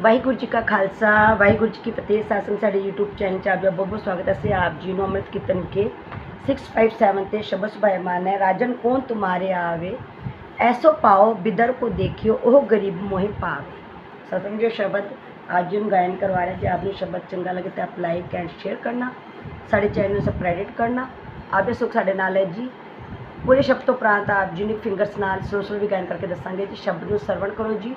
ਵਾਹਿਗੁਰੂ ਜੀ ਕਾ ਖਾਲਸਾ, ਵਾਹਿਗੁਰੂ ਜੀ ਕੀ ਫਤਿਹ। ਸਾਸਨ ਸਾਡੇ YouTube channel 'ਚ ਆਪ ਜੀ ਬਹੁਤ ਬਹੁਤ ਸਵਾਗਤ ਹੈ। ਅਸੀਂ ਆਪ ਜੀ ਨੂੰ ਅੰਮ੍ਰਿਤ ਕੀਰਤਨ ਕੇ 657 ਤੇ ਸ਼ਬਦ ਸੁਭਾਇਮਾਨ ਹੈ। ਰਾਜਨ, ਕੌਣ ਤੁਮਾਰੇ ਆਵੇ? ਐਸੋ ਪਾਓ, ਬਿਦਰ ਕੋ ਦੇਖਿਓ, ਉਹ ਗਰੀਬ ਮੋਹਿ ਪਾਵੇ। ਸਤਿਗੁਰੂ ਜੀ ਸ਼ਬਦ ਅੱਜ ਨੂੰ ਗਾਇਨ ਕਰਵਾ ਰਹੇ ਜੇ ਆਪ ਨੂੰ ਸ਼ਬਦ ਚੰਗਾ ਲੱਗੇ ਤਾਂ ਆਪ ਲਾਈਕ ਐਂਡ ਸ਼ੇਅਰ ਕਰਨਾ। ਸਾਡੇ ਚੈਨਲ ਨੂੰ ਸਬਸਕ੍ਰਾਈਬ ਕਰਨਾ। ਆਪੇ ਸੁਖ ਸਾਡੇ ਨਾਲ ਹੈ ਜੀ। ਪੂਰੇ ਸ਼ਬਦ ਤੋਂ ਉਪਰੰਤ ਆਪ ਜੀ ਨੂੰ ਫਿੰਗਰਸ ਨਾਲ ਸਲੋ ਸਲੋ ਵੀ ਗਾਇਨ ਕਰਕੇ ਦੱਸਾਂਗੇ ਜੀ। ਸ਼ਬਦ ਨੂੰ ਸਰਵਣ ਕਰੋ ਜੀ।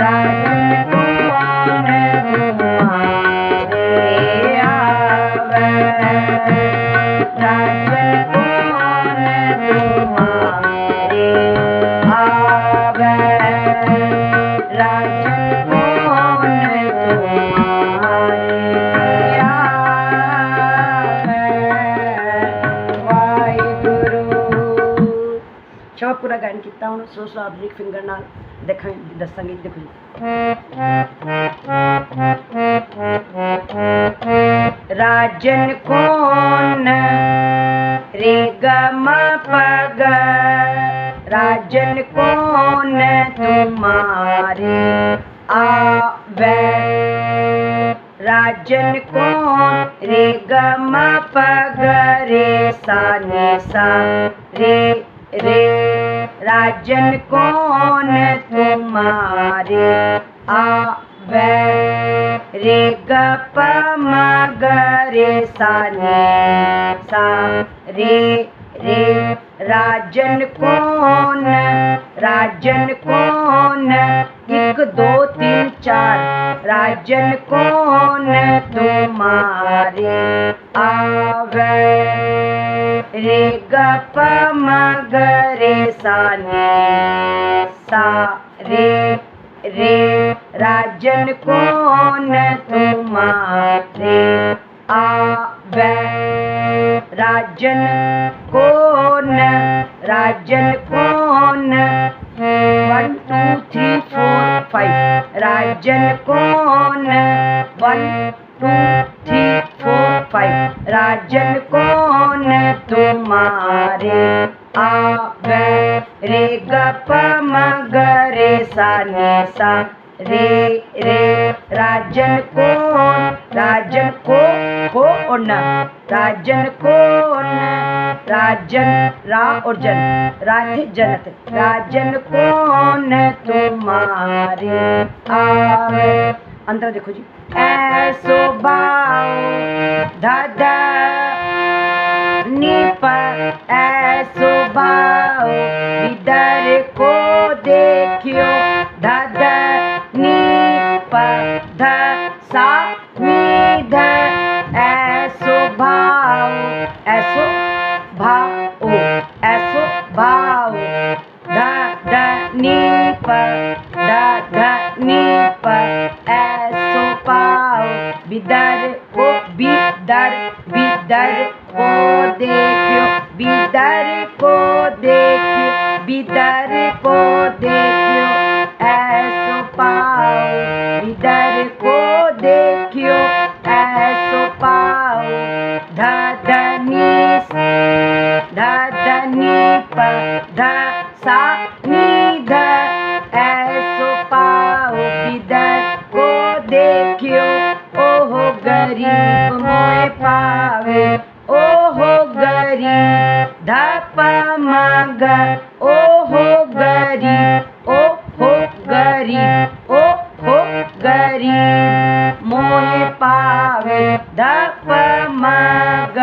कौन तुम्हारे आवे राजन कौन तुम्हारे आवे राजन कौन तुम्हारे आवे ਵਾਹਿਗੁਰੂ ਚਲੋ ਪੂਰਾ ਗਾਇਨ ਕੀਤਾ ਹੁਣ ਸੋ ਸੋ ਆਪ ਜੀ ਫਿੰਗਰ ਨਾਲ ਦੇਖਾਂ ਦੱਸਾਂਗੇ ਦੇਖੋ ਜੀ राजन कौन रे गम पग राजन कौन तुम्हारे आवे राजन कौन रे गम पग रे सा नि सा रे रे राजन कौन तुम्हारे आवे? रे ग प म ग रे सा नि सा। रे रे, राजन कौन? राजन कौन? एक, दो, तीन, चार। राजन कौन तुम्हारे आवे? रे ग प म ग रे सा नि सा रे रे राजन कौन तुम्हारे? आवे राजन कौन? राजन कौन? One two three four five Rajan कौन? वन टू फाइव राजन कौन तुम्हारे आवे? रे ग प म ग रे सा। रे रे, राजन कौन? राजन को को और न। राजन कौन? राजन, रा और जन। राधे जनत। राजन कौन तुम्हारे आवे? अंदर देखो जी। ऐसो ऐसो इधर को देखियो दादा निप ध ऐसो भाव ऐसो भाओ पाओ बिदर को बिदर बिदर को देखियो बिदर को देखियो गरीब मोए पावे। ओहो गरीब, धप मग। ओहो गरीब ओहो गरीब ओहो गरीब। मोए पावे, धप मग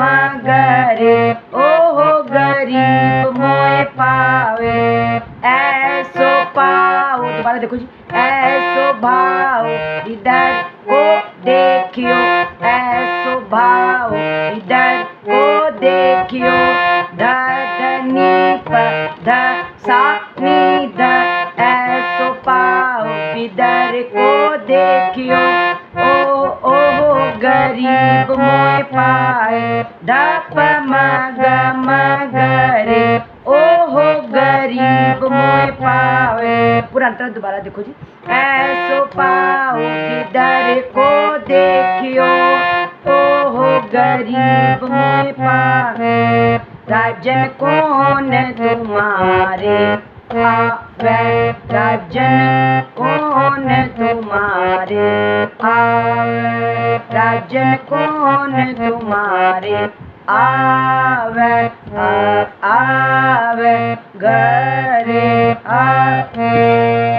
मगरे ओहो गरीब मोए पावे। ऐसो पाओ दोबारा देखो जी गरीब मोए पाए ध प म ग म ओहो गरीब मोए पावे पूरा अंतर दोबारा देखो जी। ऐसो पाओ किधर को देखियो ओ हो गरीब मोए पावे राजन कौन तुम्हारे? आवे राजन कौन तुम्हारे? आवे। राजन कौन तुम्हारे? आवे आ- आवे घरे आवे